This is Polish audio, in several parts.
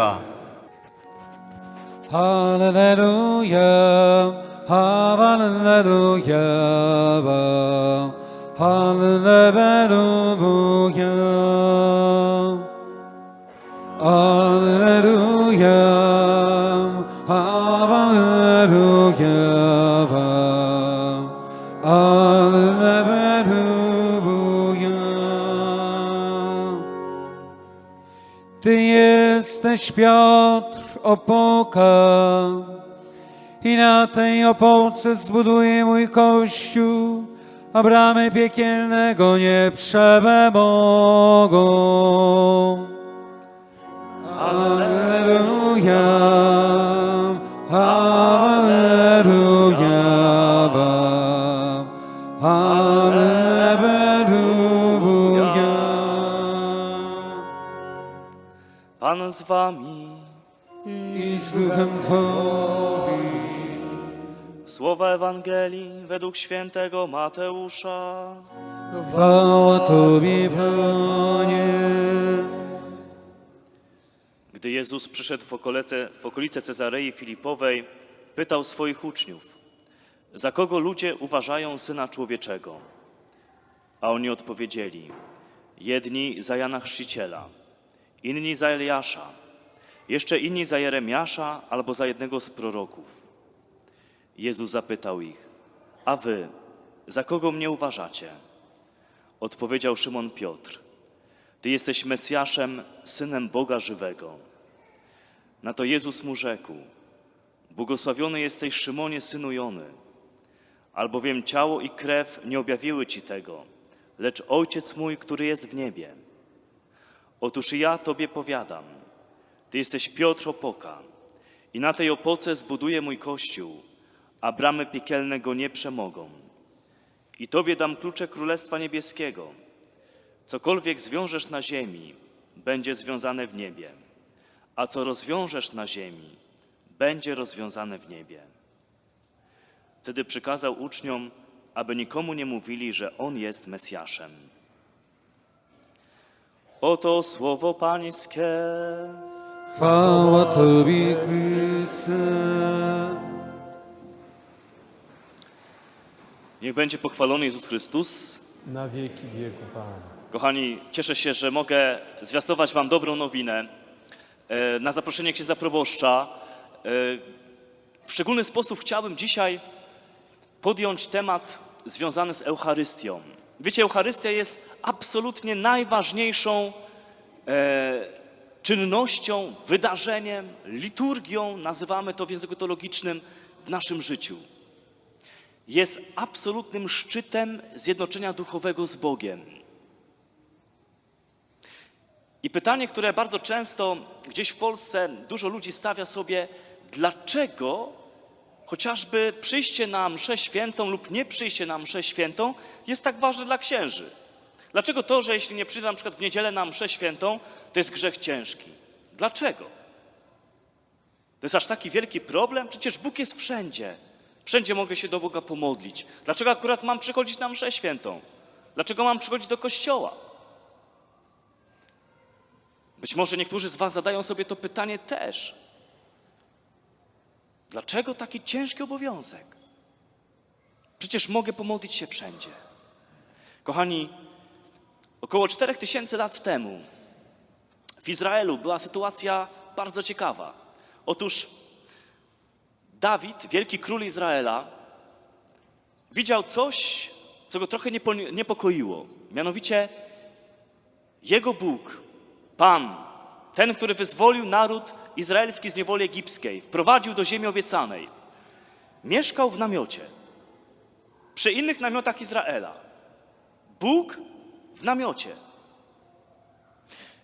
nieba. Hallelujah, hallelujah, hallelujah. Hallelujah, jesteś Piotr, opoka i na tej opoce zbuduję mój kościół, a bramy piekielnego nie przemogą. Alleluja, Alleluja, Alleluja. Z wami. I z duchem Twoim. Słowa Ewangelii według świętego Mateusza. Chwała Tobie, Panie. Gdy Jezus przyszedł w okolice, w okolice Cezarei Filipowej, pytał swoich uczniów, za kogo ludzie uważają Syna Człowieczego? A oni odpowiedzieli, jedni za Jana Chrzciciela, inni za Eliasza, jeszcze inni za Jeremiasza albo za jednego z proroków. Jezus zapytał ich, a wy, za kogo mnie uważacie? Odpowiedział Szymon Piotr, ty jesteś Mesjaszem, Synem Boga żywego. Na to Jezus mu rzekł, błogosławiony jesteś Szymonie, synu Jony, albowiem ciało i krew nie objawiły ci tego, lecz Ojciec mój, który jest w niebie. Otóż ja Tobie powiadam, Ty jesteś Piotr Opoka i na tej opoce zbuduję mój Kościół, a bramy piekielne go nie przemogą. I Tobie dam klucze Królestwa Niebieskiego. Cokolwiek zwiążesz na ziemi, będzie związane w niebie, a co rozwiążesz na ziemi, będzie rozwiązane w niebie. Wtedy przykazał uczniom, aby nikomu nie mówili, że On jest Mesjaszem. Oto słowo Pańskie. Chwała Tobie, Chryste. Niech będzie pochwalony Jezus Chrystus. na wieki wieków. Kochani, cieszę się, że mogę zwiastować Wam dobrą nowinę. E, Na zaproszenie księdza proboszcza e, w szczególny sposób chciałbym dzisiaj podjąć temat związany z Eucharystią. Wiecie, Eucharystia jest absolutnie najważniejszą e, czynnością, wydarzeniem, liturgią, nazywamy to w języku teologicznym, w naszym życiu. Jest absolutnym szczytem zjednoczenia duchowego z Bogiem. I pytanie, które bardzo często gdzieś w Polsce dużo ludzi stawia sobie, dlaczego chociażby przyjście na mszę świętą lub nie przyjście na mszę świętą jest tak ważne dla księży? Dlaczego to, że jeśli nie przyjdę na przykład w niedzielę na mszę świętą, to jest grzech ciężki? Dlaczego? To jest aż taki wielki problem? Przecież Bóg jest wszędzie. Wszędzie mogę się do Boga pomodlić. Dlaczego akurat mam przychodzić na mszę świętą? Dlaczego mam przychodzić do kościoła? Być może niektórzy z Was zadają sobie to pytanie też. Dlaczego taki ciężki obowiązek? Przecież mogę pomodlić się wszędzie. Kochani, około 4000 lat temu w Izraelu była sytuacja bardzo ciekawa. Otóż Dawid, wielki król Izraela, widział coś, co go trochę niepo- niepokoiło. Mianowicie jego Bóg, Pan, ten, który wyzwolił naród izraelski z niewoli egipskiej, wprowadził do ziemi obiecanej, mieszkał w namiocie przy innych namiotach Izraela. Bóg w namiocie.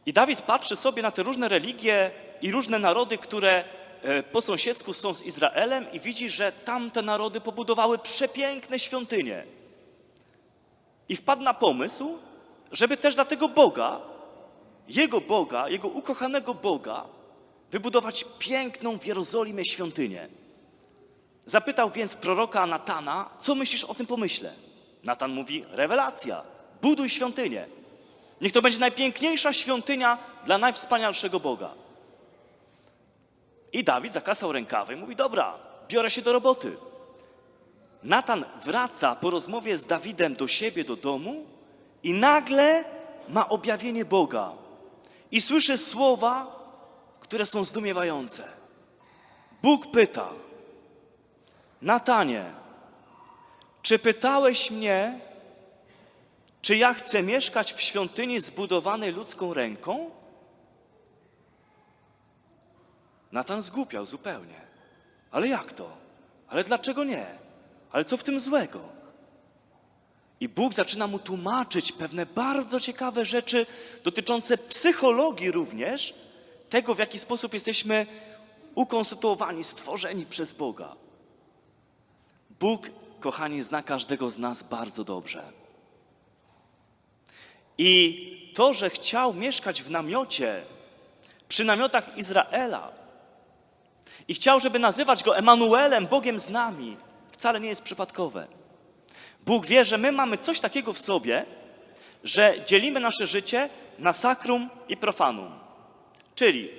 I Dawid patrzy sobie na te różne religie i różne narody, które e, po sąsiedzku są z Izraelem i widzi, że tamte narody pobudowały przepiękne świątynie. I wpadł na pomysł, żeby też dla tego Boga, jego Boga, jego ukochanego Boga, wybudować piękną w Jerozolimie świątynię. Zapytał więc proroka Natana, co myślisz o tym pomyśle? Natan mówi, rewelacja, buduj świątynię. Niech to będzie najpiękniejsza świątynia dla najwspanialszego Boga. I Dawid zakasał rękawy i mówi: Dobra, biorę się do roboty. Natan wraca po rozmowie z Dawidem do siebie, do domu i nagle ma objawienie Boga. I słyszy słowa, które są zdumiewające. Bóg pyta: Natanie, czy pytałeś mnie, czy ja chcę mieszkać w świątyni zbudowanej ludzką ręką? Natan zgłupiał zupełnie. Ale jak to? Ale dlaczego nie? Ale co w tym złego? I Bóg zaczyna mu tłumaczyć pewne bardzo ciekawe rzeczy dotyczące psychologii również, tego w jaki sposób jesteśmy ukonstytuowani, stworzeni przez Boga. Bóg, kochani, zna każdego z nas bardzo dobrze. I to, że chciał mieszkać w namiocie, przy namiotach Izraela, i chciał, żeby nazywać go Emanuelem, Bogiem z nami, wcale nie jest przypadkowe. Bóg wie, że my mamy coś takiego w sobie, że dzielimy nasze życie na sakrum i profanum. Czyli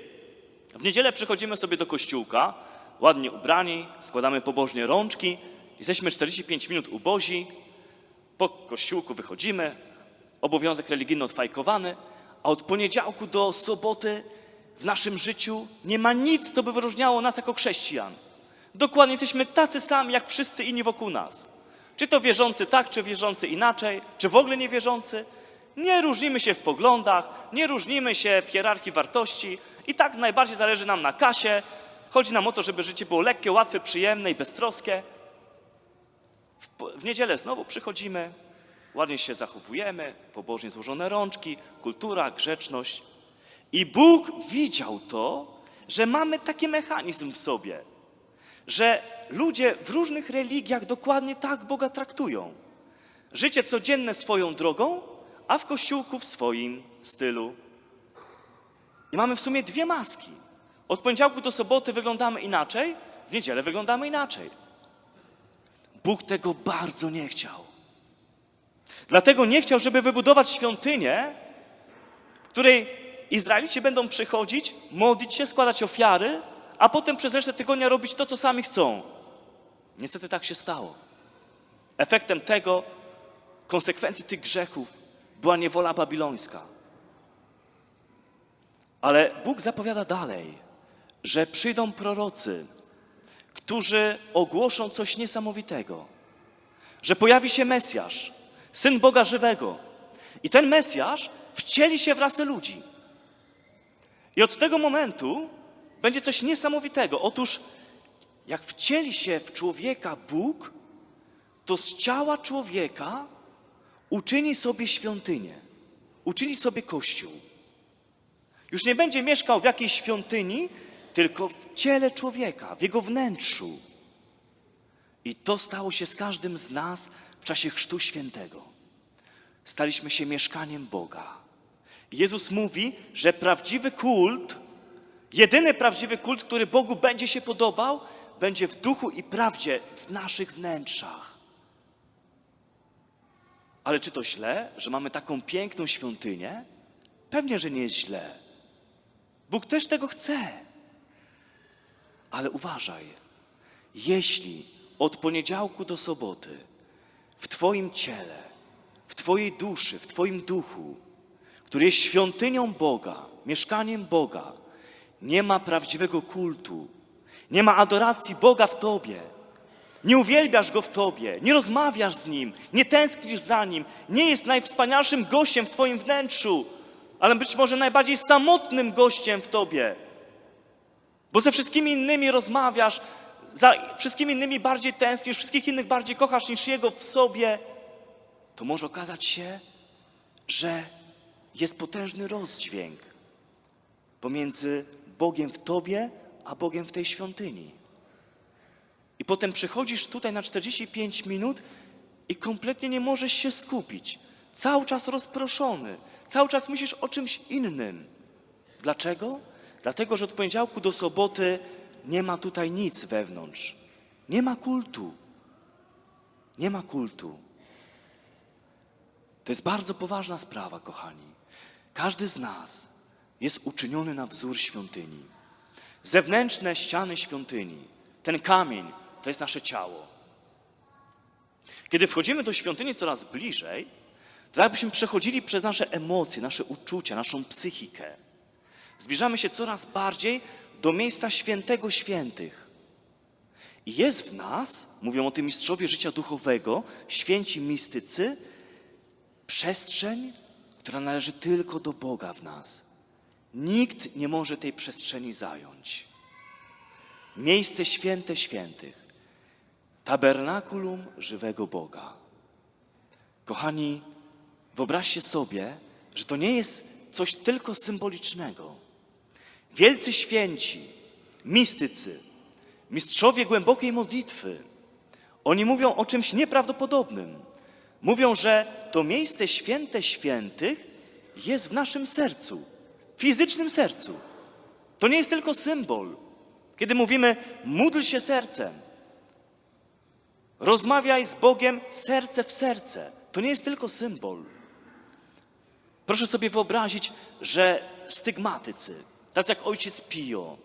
w niedzielę przychodzimy sobie do kościółka, ładnie ubrani, składamy pobożnie rączki, jesteśmy 45 minut u Bozi, po kościółku wychodzimy, obowiązek religijny odfajkowany, a od poniedziałku do soboty w naszym życiu nie ma nic, co by wyróżniało nas jako chrześcijan. Dokładnie jesteśmy tacy sami, jak wszyscy inni wokół nas. Czy to wierzący tak, czy wierzący inaczej, czy w ogóle niewierzący. Nie różnimy się w poglądach, nie różnimy się w hierarchii wartości i tak najbardziej zależy nam na kasie. Chodzi nam o to, żeby życie było lekkie, łatwe, przyjemne i beztroskie. W, w niedzielę znowu przychodzimy, ładnie się zachowujemy, pobożnie złożone rączki, kultura, grzeczność. I Bóg widział to, że mamy taki mechanizm w sobie, że ludzie w różnych religiach dokładnie tak Boga traktują. Życie codzienne swoją drogą, a w kościółku w swoim stylu. I mamy w sumie dwie maski. Od poniedziałku do soboty wyglądamy inaczej, w niedzielę wyglądamy inaczej. Bóg tego bardzo nie chciał. Dlatego nie chciał, żeby wybudować świątynię, w której Izraelici będą przychodzić, modlić się, składać ofiary, a potem przez resztę tygodnia robić to, co sami chcą. Niestety tak się stało. Efektem tego, konsekwencji tych grzechów była niewola babilońska. Ale Bóg zapowiada dalej, że przyjdą prorocy, którzy ogłoszą coś niesamowitego, że pojawi się Mesjasz, Syn Boga żywego. I ten Mesjasz wcieli się w rasę ludzi. I od tego momentu będzie coś niesamowitego. Otóż, jak wcieli się w człowieka Bóg, to z ciała człowieka uczyni sobie świątynię, uczyni sobie kościół. Już nie będzie mieszkał w jakiejś świątyni, tylko w ciele człowieka, w jego wnętrzu. I to stało się z każdym z nas w czasie Chrztu Świętego. Staliśmy się mieszkaniem Boga. Jezus mówi, że prawdziwy kult, jedyny prawdziwy kult, który Bogu będzie się podobał, będzie w duchu i prawdzie w naszych wnętrzach. Ale czy to źle, że mamy taką piękną świątynię? Pewnie, że nie jest źle. Bóg też tego chce. Ale uważaj, jeśli od poniedziałku do soboty w Twoim ciele, w Twojej duszy, w Twoim duchu, który jest świątynią Boga, mieszkaniem Boga, nie ma prawdziwego kultu, nie ma adoracji Boga w Tobie, nie uwielbiasz Go w Tobie, nie rozmawiasz z Nim, nie tęsknisz za Nim, nie jest najwspanialszym gościem w Twoim wnętrzu, ale być może najbardziej samotnym gościem w Tobie. Bo ze wszystkimi innymi rozmawiasz, za wszystkimi innymi bardziej tęsknisz, wszystkich innych bardziej kochasz niż Jego w sobie, to może okazać się, że jest potężny rozdźwięk pomiędzy Bogiem w Tobie, a Bogiem w tej świątyni. I potem przychodzisz tutaj na 45 minut i kompletnie nie możesz się skupić. Cały czas rozproszony, cały czas myślisz o czymś innym. Dlaczego? Dlatego, że od poniedziałku do soboty nie ma tutaj nic wewnątrz. Nie ma kultu. Nie ma kultu. To jest bardzo poważna sprawa, kochani. Każdy z nas jest uczyniony na wzór świątyni. zewnętrzne ściany świątyni, ten kamień, to jest nasze ciało. Kiedy wchodzimy do świątyni coraz bliżej, to jakbyśmy przechodzili przez nasze emocje, nasze uczucia, naszą psychikę. Zbliżamy się coraz bardziej do miejsca świętego świętych. I jest w nas, mówią o tym mistrzowie życia duchowego, święci mistycy, przestrzeń, która należy tylko do Boga w nas. Nikt nie może tej przestrzeni zająć. Miejsce święte świętych. Tabernakulum żywego Boga. Kochani, wyobraźcie sobie, że to nie jest coś tylko symbolicznego. Wielcy święci, mistycy, mistrzowie głębokiej modlitwy, oni mówią o czymś nieprawdopodobnym. Mówią, że to miejsce święte świętych jest w naszym sercu, fizycznym sercu. To nie jest tylko symbol. Kiedy mówimy, módl się sercem, rozmawiaj z Bogiem serce w serce, to nie jest tylko symbol. Proszę sobie wyobrazić, że stygmatycy, tacy jak ojciec Pio,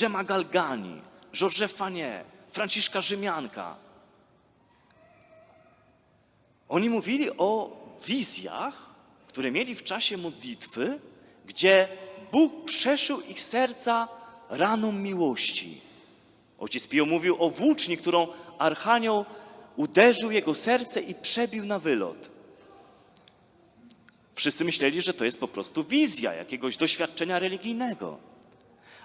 Gemma Galgani, Georges Fanie, Franciszka Rzymianka, oni mówili o wizjach, które mieli w czasie modlitwy, gdzie Bóg przeszył ich serca raną miłości. Ojciec Pio mówił o włóczni, którą archanioł uderzył jego serce i przebił na wylot. Wszyscy myśleli, że to jest po prostu wizja jakiegoś doświadczenia religijnego.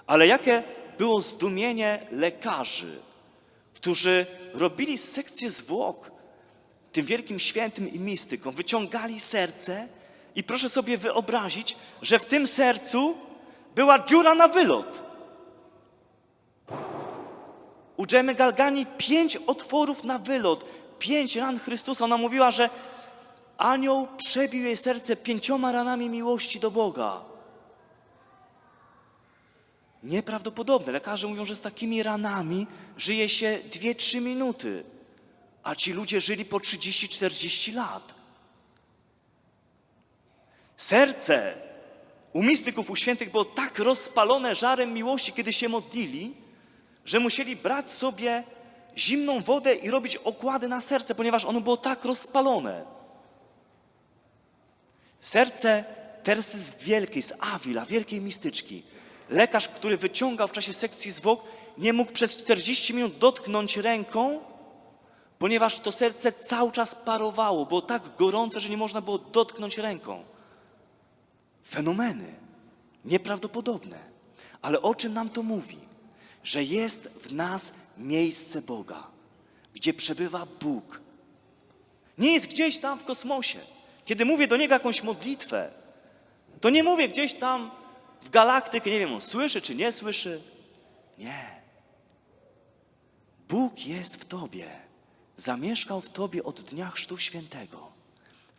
Ale jakie było zdumienie lekarzy, którzy robili sekcję zwłok tym wielkim świętym i mistykom, wyciągali serce i proszę sobie wyobrazić, że w tym sercu była dziura na wylot. U Dżemy Galgani pięć otworów na wylot, pięć ran Chrystusa. Ona mówiła, że anioł przebił jej serce pięcioma ranami miłości do Boga. Nieprawdopodobne. Lekarze mówią, że z takimi ranami żyje się 2-3 minuty, a ci ludzie żyli po 30-40 lat. Serce u mistyków, u świętych było tak rozpalone żarem miłości, kiedy się modlili, że musieli brać sobie zimną wodę i robić okłady na serce, ponieważ ono było tak rozpalone. Serce Teresy z Wielkiej, z Avila, wielkiej mistyczki. Lekarz, który wyciągał w czasie sekcji zwłok, nie mógł przez 40 minut dotknąć ręką, ponieważ to serce cały czas parowało, było tak gorące, że nie można było dotknąć ręką. Fenomeny nieprawdopodobne. Ale o czym nam to mówi? Że jest w nas miejsce Boga, gdzie przebywa Bóg. Nie jest gdzieś tam w kosmosie. Kiedy mówię do Niego jakąś modlitwę, to nie mówię gdzieś tam w galaktykę, nie wiem, on słyszy czy nie słyszy. Nie. Bóg jest w Tobie. Zamieszkał w Tobie od dnia Chrztu Świętego.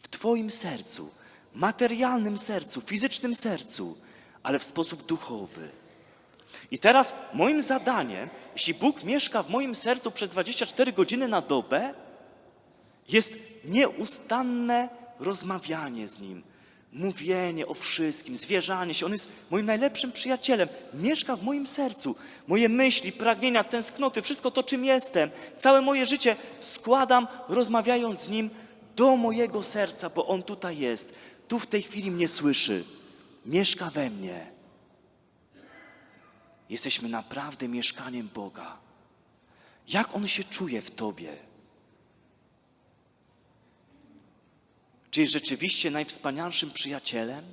W Twoim sercu, materialnym sercu, fizycznym sercu, ale w sposób duchowy. I teraz moim zadaniem, jeśli Bóg mieszka w moim sercu przez 24 godziny na dobę, jest nieustanne rozmawianie z Nim, mówienie o wszystkim, zwierzanie się. On jest moim najlepszym przyjacielem. Mieszka w moim sercu. Moje myśli, pragnienia, tęsknoty, wszystko to, czym jestem, całe moje życie składam, rozmawiając z Nim do mojego serca, bo On tutaj jest. Tu w tej chwili mnie słyszy. Mieszka we mnie. Jesteśmy naprawdę mieszkaniem Boga. Jak On się czuje w Tobie? Czy jest rzeczywiście najwspanialszym przyjacielem?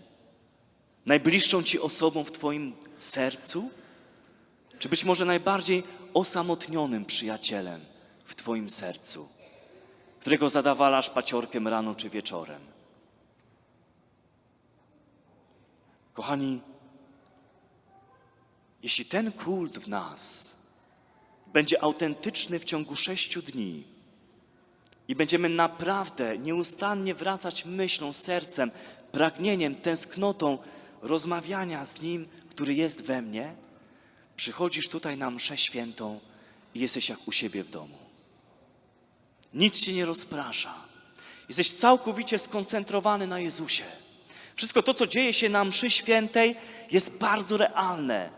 Najbliższą Ci osobą w Twoim sercu? Czy być może najbardziej osamotnionym przyjacielem w Twoim sercu, którego zadawalasz paciorkiem rano czy wieczorem? Kochani, jeśli ten kult w nas będzie autentyczny w ciągu sześciu dni i będziemy naprawdę nieustannie wracać myślą, sercem, pragnieniem, tęsknotą rozmawiania z Nim, który jest we mnie, przychodzisz tutaj na mszę świętą i jesteś jak u siebie w domu. Nic cię nie rozprasza. Jesteś całkowicie skoncentrowany na Jezusie. Wszystko to, co dzieje się na mszy świętej, jest bardzo realne.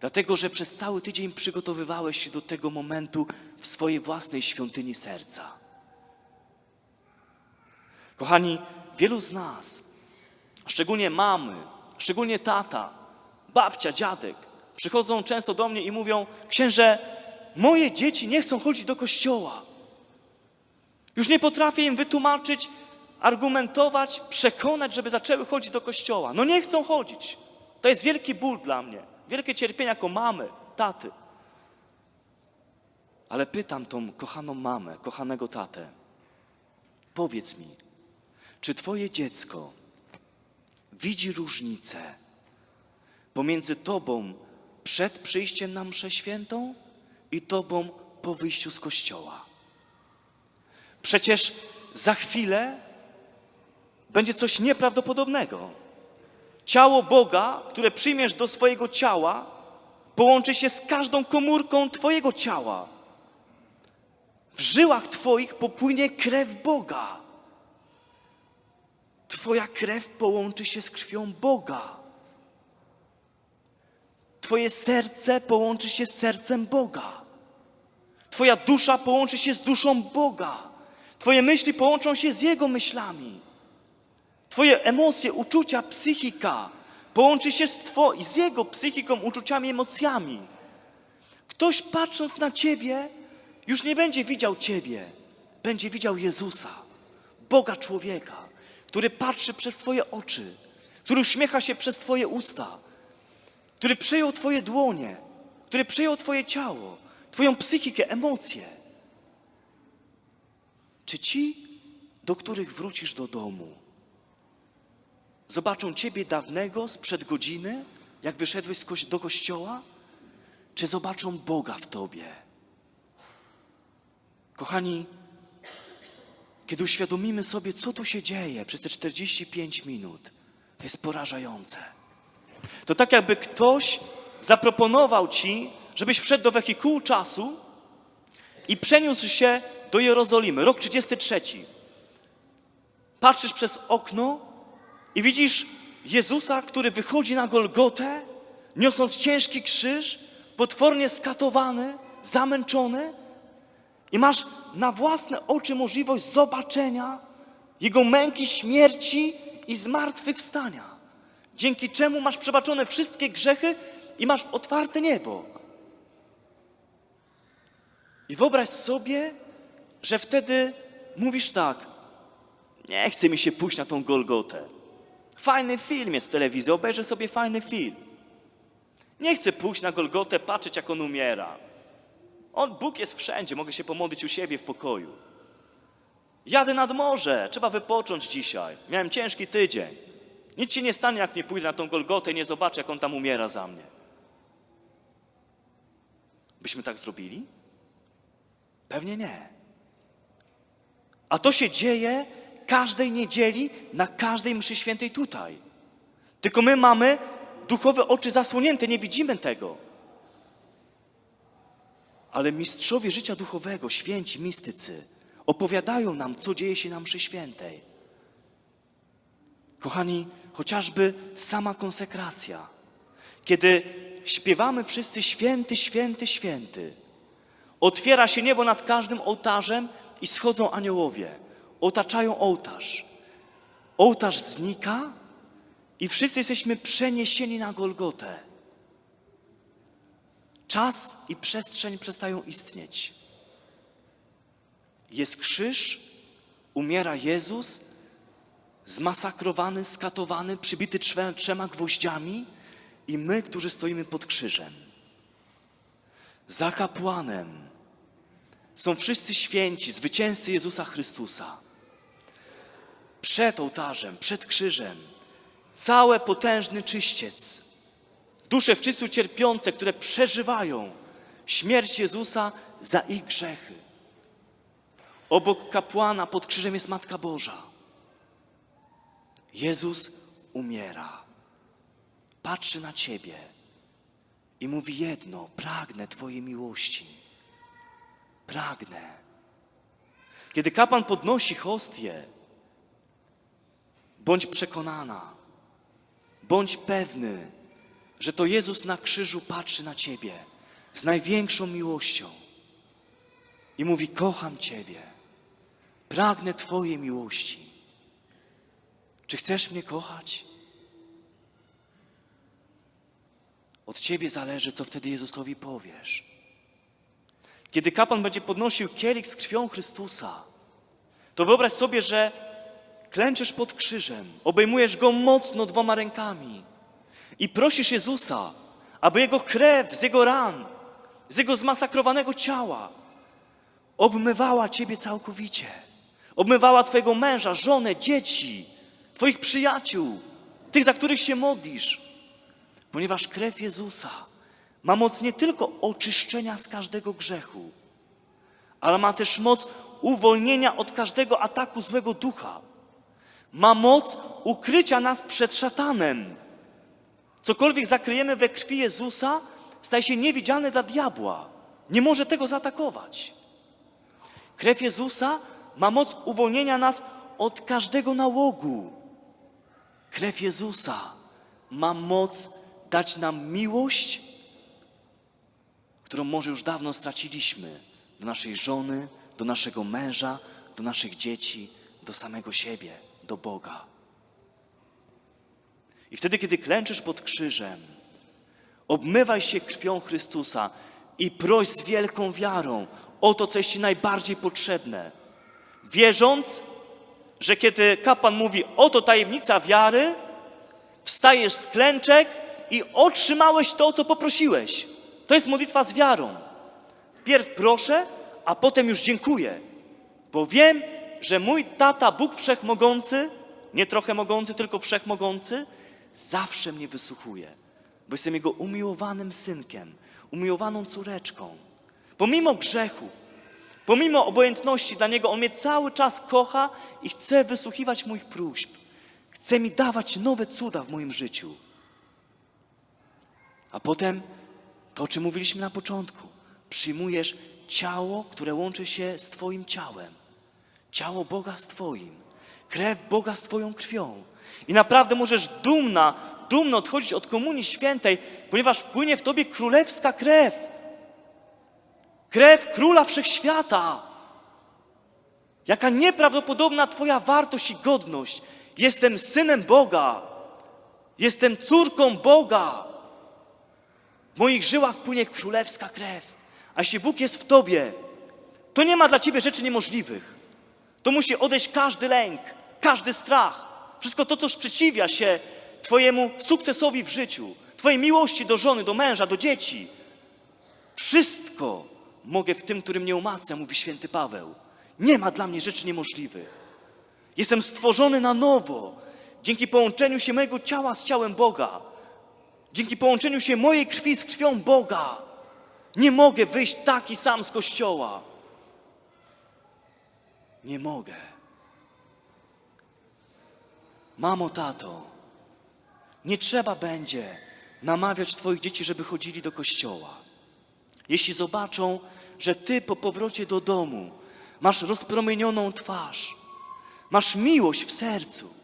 Dlatego, że przez cały tydzień przygotowywałeś się do tego momentu w swojej własnej świątyni serca. Kochani, wielu z nas, szczególnie mamy, szczególnie tata, babcia, dziadek, przychodzą często do mnie i mówią: Księże, moje dzieci nie chcą chodzić do kościoła. Już nie potrafię im wytłumaczyć, argumentować, przekonać, żeby zaczęły chodzić do kościoła. No nie chcą chodzić. To jest wielki ból dla mnie, wielkie cierpienie jako mamy, taty. Ale pytam tą kochaną mamę, kochanego tatę, powiedz mi, czy twoje dziecko widzi różnicę pomiędzy tobą przed przyjściem na mszę świętą i tobą po wyjściu z kościoła? Przecież za chwilę będzie coś nieprawdopodobnego. Ciało Boga, które przyjmiesz do swojego ciała, połączy się z każdą komórką Twojego ciała. W żyłach Twoich popłynie krew Boga. Twoja krew połączy się z krwią Boga. Twoje serce połączy się z sercem Boga. Twoja dusza połączy się z duszą Boga. Twoje myśli połączą się z Jego myślami. Twoje emocje, uczucia, psychika połączy się z, two, z Jego psychiką, uczuciami, emocjami. Ktoś patrząc na Ciebie, już nie będzie widział Ciebie, będzie widział Jezusa, Boga człowieka, który patrzy przez Twoje oczy, który uśmiecha się przez Twoje usta, który przejął Twoje dłonie, który przejął Twoje ciało, Twoją psychikę, emocje. Czy ci, do których wrócisz do domu, zobaczą Ciebie dawnego sprzed godziny, jak wyszedłeś do kościoła, czy zobaczą Boga w Tobie? Kochani, kiedy uświadomimy sobie, co tu się dzieje przez te 45 minut, to jest porażające. To tak jakby ktoś zaproponował Ci, żebyś wszedł do wehikułu czasu i przeniósł się do Jerozolimy, rok 33. Patrzysz przez okno i widzisz Jezusa, który wychodzi na Golgotę, niosąc ciężki krzyż, potwornie skatowany, zamęczony, i masz na własne oczy możliwość zobaczenia Jego męki, śmierci i zmartwychwstania. Dzięki czemu masz przebaczone wszystkie grzechy i masz otwarte niebo. I wyobraź sobie, że wtedy mówisz tak: Nie chce mi się pójść na tą Golgotę. Fajny film jest w telewizji, obejrzę sobie fajny film. Nie chcę pójść na Golgotę, patrzeć jak on umiera. On, Bóg jest wszędzie, mogę się pomodlić u siebie w pokoju. Jadę nad morze, trzeba wypocząć dzisiaj. Miałem ciężki tydzień. Nic się nie stanie, jak nie pójdę na tą Golgotę i nie zobaczę, jak on tam umiera za mnie. Byśmy tak zrobili? Pewnie nie. A to się dzieje każdej niedzieli, na każdej mszy świętej tutaj. Tylko my mamy duchowe oczy zasłonięte, nie widzimy tego. Ale mistrzowie życia duchowego, święci, mistycy, opowiadają nam, co dzieje się na mszy świętej. Kochani, chociażby sama konsekracja. Kiedy śpiewamy wszyscy święty, święty, święty, otwiera się niebo nad każdym ołtarzem i schodzą aniołowie, otaczają ołtarz. Ołtarz znika i wszyscy jesteśmy przeniesieni na Golgotę. Czas i przestrzeń przestają istnieć. Jest krzyż, umiera Jezus, zmasakrowany, skatowany, przybity trzema, gwoździami i my, którzy stoimy pod krzyżem. Za kapłanem są wszyscy święci, zwycięzcy Jezusa Chrystusa. Przed ołtarzem, przed krzyżem, cały potężny czyściec. Dusze wszyscy cierpiące, które przeżywają śmierć Jezusa za ich grzechy. Obok kapłana pod krzyżem jest Matka Boża. Jezus umiera. Patrzy na ciebie i mówi jedno: pragnę Twojej miłości. Pragnę. Kiedy kapłan podnosi hostię, bądź przekonana, bądź pewny, że to Jezus na krzyżu patrzy na ciebie z największą miłością i mówi: Kocham ciebie, pragnę Twojej miłości. Czy chcesz mnie kochać? Od ciebie zależy, co wtedy Jezusowi powiesz. Kiedy kapłan będzie podnosił kielich z krwią Chrystusa, to wyobraź sobie, że klęczysz pod krzyżem, obejmujesz go mocno dwoma rękami i prosisz Jezusa, aby jego krew z jego ran, z jego zmasakrowanego ciała obmywała ciebie całkowicie. Obmywała twojego męża, żonę, dzieci, twoich przyjaciół, tych, za których się modlisz. Ponieważ krew Jezusa ma moc nie tylko oczyszczenia z każdego grzechu, ale ma też moc uwolnienia od każdego ataku złego ducha. Ma moc ukrycia nas przed szatanem. Cokolwiek zakryjemy we krwi Jezusa, staje się niewidzialne dla diabła. Nie może tego zaatakować. Krew Jezusa ma moc uwolnienia nas od każdego nałogu. Krew Jezusa ma moc dać nam miłość, którą może już dawno straciliśmy do naszej żony, do naszego męża, do naszych dzieci, do samego siebie, do Boga. I wtedy, kiedy klęczysz pod krzyżem, obmywaj się krwią Chrystusa i proś z wielką wiarą o to, co jest Ci najbardziej potrzebne. Wierząc, że kiedy kapłan mówi, oto tajemnica wiary, wstajesz z klęczek i otrzymałeś to, co poprosiłeś. To jest modlitwa z wiarą. Wpierw proszę, a potem już dziękuję, bo wiem, że mój tata, Bóg Wszechmogący, nie trochę mogący, tylko Wszechmogący, zawsze mnie wysłuchuje, bo jestem Jego umiłowanym synkiem, umiłowaną córeczką. Pomimo grzechów, pomimo obojętności dla Niego, On mnie cały czas kocha i chce wysłuchiwać moich próśb. Chce mi dawać nowe cuda w moim życiu. A potem to, o czym mówiliśmy na początku. Przyjmujesz ciało, które łączy się z Twoim ciałem. Ciało Boga z Twoim. Krew Boga z Twoją krwią. I naprawdę możesz dumna, dumno odchodzić od Komunii Świętej, ponieważ płynie w Tobie królewska krew. Krew Króla Wszechświata. Jaka nieprawdopodobna Twoja wartość i godność. Jestem synem Boga. Jestem córką Boga. W moich żyłach płynie królewska krew. A jeśli Bóg jest w Tobie, to nie ma dla Ciebie rzeczy niemożliwych. To musi odejść każdy lęk, każdy strach. Wszystko to, co sprzeciwia się Twojemu sukcesowi w życiu, Twojej miłości do żony, do męża, do dzieci. Wszystko mogę w tym, który mnie umacnia, mówi święty Paweł. Nie ma dla mnie rzeczy niemożliwych. Jestem stworzony na nowo dzięki połączeniu się mojego ciała z ciałem Boga. Dzięki połączeniu się mojej krwi z krwią Boga. Nie mogę wyjść taki sam z kościoła. Nie mogę. Mamo, tato, nie trzeba będzie namawiać Twoich dzieci, żeby chodzili do kościoła. Jeśli zobaczą, że Ty po powrocie do domu masz rozpromienioną twarz, masz miłość w sercu.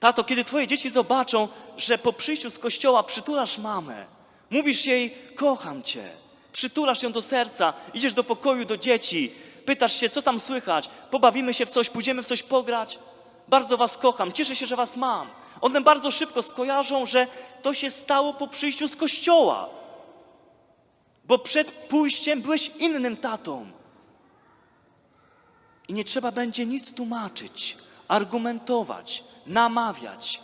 Tato, kiedy Twoje dzieci zobaczą, że po przyjściu z kościoła przytulasz mamę, mówisz jej, kocham Cię, przytulasz ją do serca, idziesz do pokoju do dzieci, pytasz się, co tam słychać, pobawimy się w coś, pójdziemy w coś pograć. Bardzo Was kocham, cieszę się, że Was mam. One bardzo szybko skojarzą, że to się stało po przyjściu z kościoła. Bo przed pójściem byłeś innym tatą. I nie trzeba będzie nic tłumaczyć, argumentować, namawiać,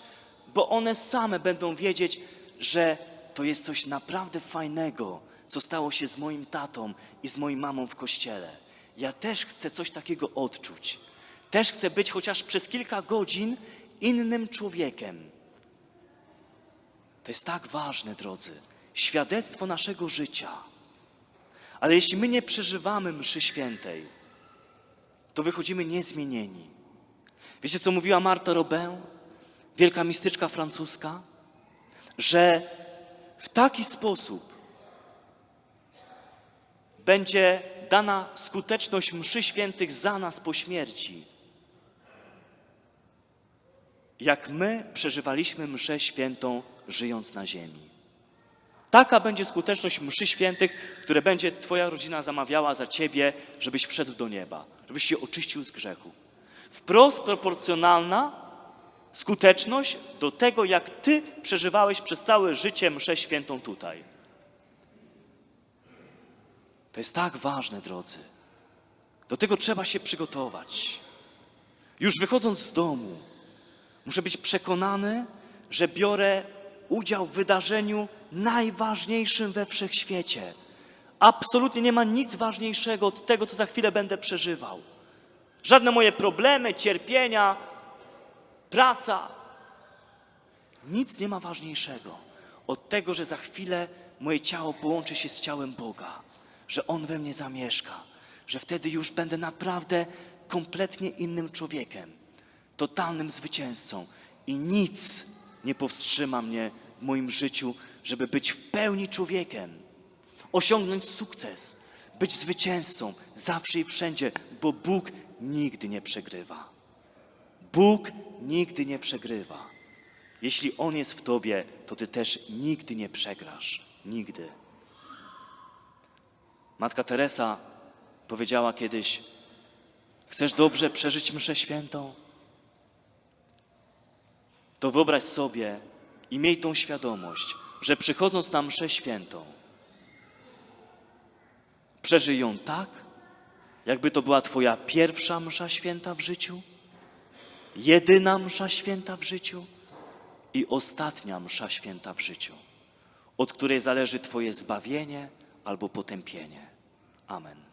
bo one same będą wiedzieć, że to jest coś naprawdę fajnego, co stało się z moim tatą i z moją mamą w kościele. Ja też chcę coś takiego odczuć. Też chcę być chociaż przez kilka godzin innym człowiekiem. To jest tak ważne, drodzy. Świadectwo naszego życia. Ale jeśli my nie przeżywamy mszy świętej, to wychodzimy niezmienieni. Wiecie, co mówiła Marta Robin, wielka mistyczka francuska? Że w taki sposób będzie dana skuteczność mszy świętych za nas po śmierci, jak my przeżywaliśmy mszę świętą żyjąc na ziemi. Taka będzie skuteczność mszy świętych, które będzie Twoja rodzina zamawiała za Ciebie, żebyś wszedł do nieba, żebyś się oczyścił z grzechów. Wprost proporcjonalna skuteczność do tego, jak Ty przeżywałeś przez całe życie mszę świętą tutaj. To jest tak ważne, drodzy. Do tego trzeba się przygotować. Już wychodząc z domu, muszę być przekonany, że biorę udział w wydarzeniu najważniejszym we wszechświecie. Absolutnie nie ma nic ważniejszego od tego, co za chwilę będę przeżywał. Żadne moje problemy, cierpienia, praca. Nic nie ma ważniejszego od tego, że za chwilę moje ciało połączy się z ciałem Boga, że On we mnie zamieszka, że wtedy już będę naprawdę kompletnie innym człowiekiem, totalnym zwycięzcą i nic nie powstrzyma mnie w moim życiu, żeby być w pełni człowiekiem, osiągnąć sukces, być zwycięzcą zawsze i wszędzie, bo Bóg nigdy nie przegrywa. Bóg nigdy nie przegrywa. Jeśli On jest w tobie, to ty też nigdy nie przegrasz. Nigdy. Matka Teresa powiedziała kiedyś: Chcesz dobrze przeżyć mszę świętą? To wyobraź sobie i miej tą świadomość, że przychodząc na mszę świętą, przeżyj ją tak, jakby to była Twoja pierwsza msza święta w życiu jedyna msza święta w życiu i ostatnia msza święta w życiu, od której zależy Twoje zbawienie albo potępienie. Amen.